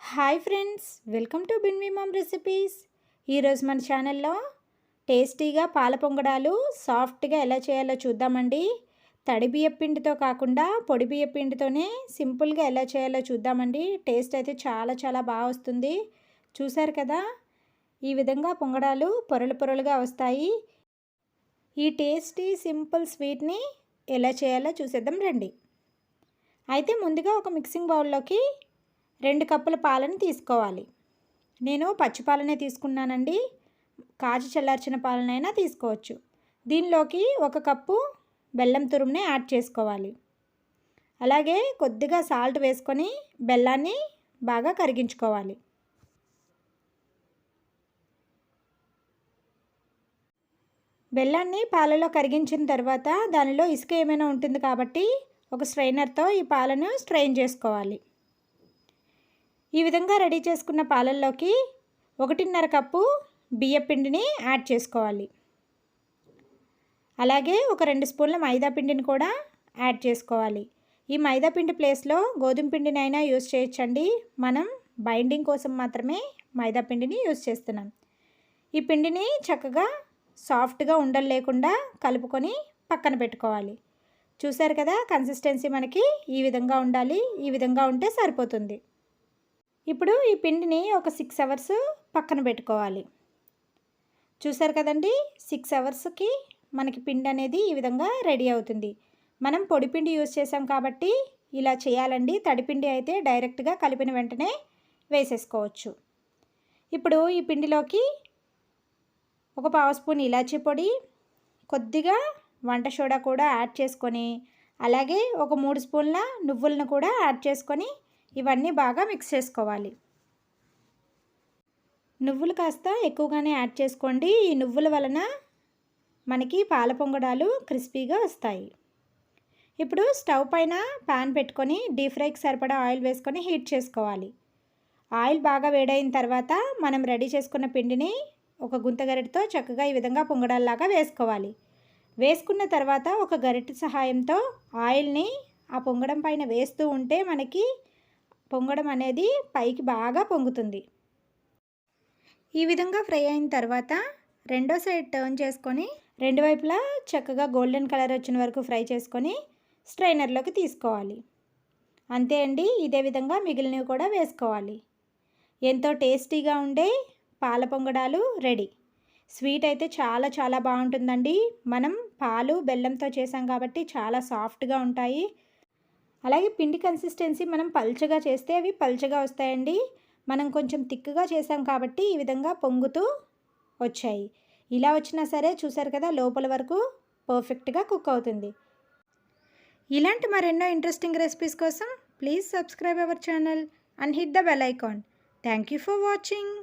Hi friends welcome to Binvi mom recipes. ఈరోజు మన ఛానల్లో టేస్టీగా పాల పొంగడాలు సాఫ్ట్గా ఎలా చేయాలో చూద్దామండి. తడి బియ్యపిండితో కాకుండా పొడి బియ్యపిండితోనే సింపుల్గా ఎలా చేయాలో చూద్దామండి. టేస్ట్ అయితే చాలా చాలా బాగా వస్తుంది. చూసారు కదా ఈ విధంగా పొంగడాలు పొరలు పొరలుగా వస్తాయి. ఈ టేస్టీ సింపుల్ స్వీట్ని ఎలా చేయాలో చూసేద్దాం రండి. అయితే ముందుగా ఒక మిక్సింగ్ బౌల్లోకి రెండు కప్పుల పాలను తీసుకోవాలి. నేను పచ్చి పాలనే తీసుకున్నానండి. కాచి చల్లార్చిన పాలనైనా తీసుకోవచ్చు. దీనిలోకి ఒక కప్పు బెల్లం తురుముని యాడ్ చేసుకోవాలి. అలాగే కొద్దిగా సాల్ట్ వేసుకొని బెల్లాన్ని బాగా కరిగించుకోవాలి. బెల్లాన్ని పాలలో కరిగించిన తర్వాత దానిలో ఇసుక ఏమైనా ఉంటుంది కాబట్టి ఒక స్ట్రైనర్తో ఈ పాలను స్ట్రెయిన్ చేసుకోవాలి. ఈ విధంగా రెడీ చేసుకున్న పాలల్లోకి ఒకటిన్నర కప్పు బియ్య పిండిని యాడ్ చేసుకోవాలి. అలాగే ఒక రెండు స్పూన్ల మైదా పిండిని కూడా యాడ్ చేసుకోవాలి. ఈ మైదా పిండి ప్లేస్లో గోధుమ పిండినైనా యూస్ చేయొచ్చండి. మనం బైండింగ్ కోసం మాత్రమే మైదా పిండిని యూస్ చేస్తున్నాం. ఈ పిండిని చక్కగా సాఫ్ట్గా ఉండలు లేకుండా కలుపుకొని పక్కన పెట్టుకోవాలి. చూసారు కదా కన్సిస్టెన్సీ మనకి ఈ విధంగా ఉండాలి ఈ విధంగా ఉంటే సరిపోతుంది. ఇప్పుడు ఈ పిండిని ఒక సిక్స్ అవర్స్ పక్కన పెట్టుకోవాలి. చూసారు కదండి? సిక్స్ అవర్స్కి మనకి పిండి అనేది ఈ విధంగా రెడీ అవుతుంది. మనం పొడిపిండి యూజ్ చేసాం కాబట్టి ఇలా చేయాలండి. తడిపిండి అయితే డైరెక్ట్గా కలిపిన వెంటనే వేసేసుకోవచ్చు. ఇప్పుడు ఈ పిండిలోకి ఒక పావు స్పూన్ ఇలాచీ పొడి కొద్దిగా వంట సోడా కూడా యాడ్ చేసుకొని అలాగే ఒక మూడు స్పూన్ల నువ్వులను కూడా యాడ్ చేసుకొని ఇవన్నీ బాగా మిక్స్ చేసుకోవాలి. నువ్వులు కాస్త ఎక్కువగానే యాడ్ చేసుకోండి. ఈ నువ్వుల వలన మనకి పాల పొంగడాలు క్రిస్పీగా వస్తాయి. ఇప్పుడు స్టవ్ పైన పాన్ పెట్టుకొని డీప్ ఫ్రైకి సరిపడా ఆయిల్ వేసుకొని హీట్ చేసుకోవాలి. ఆయిల్ బాగా వేడైన తర్వాత మనం రెడీ చేసుకున్న పిండిని ఒక గుంత గరిటతో చక్కగా ఈ విధంగా పొంగడాల్లాగా వేసుకోవాలి. వేసుకున్న తర్వాత ఒక గరిటె సహాయంతో ఆయిల్ని ఆ పొంగడం పైన వేస్తూ ఉంటే మనకి పొంగడం అనేది పైకి బాగా పొంగుతుంది. ఈ విధంగా ఫ్రై అయిన తర్వాత రెండో సైడ్ టర్న్ చేసుకొని రెండు వైపులా చక్కగా గోల్డెన్ కలర్ వచ్చిన వరకు ఫ్రై చేసుకొని స్ట్రైనర్లోకి తీసుకోవాలి. అంతే అండి ఇదే విధంగా మిగిలినవి కూడా వేసుకోవాలి. ఎంతో టేస్టీగా ఉండే పాల పొంగడాలు రెడీ. స్వీట్ అయితే చాలా చాలా బాగుంటుందండి. మనం పాలు బెల్లంతో చేసాం కాబట్టి చాలా సాఫ్ట్గా ఉంటాయి. అలాగే పిండి కన్సిస్టెన్సీ మనం పల్చగా చేస్తే అవి పల్చగా వస్తాయండి. మనం కొంచెం తిక్కుగా చేసాం కాబట్టి ఈ విధంగా పొంగుతూ వచ్చాయి. ఇలా వచ్చినా సరే చూసారు కదా లోపల వరకు పర్ఫెక్ట్గా కుక్ అవుతుంది. ఇలాంటి మరెన్నో ఇంట్రెస్టింగ్ రెసిపీస్ కోసం please subscribe our channel and hit the bell icon thank you for watching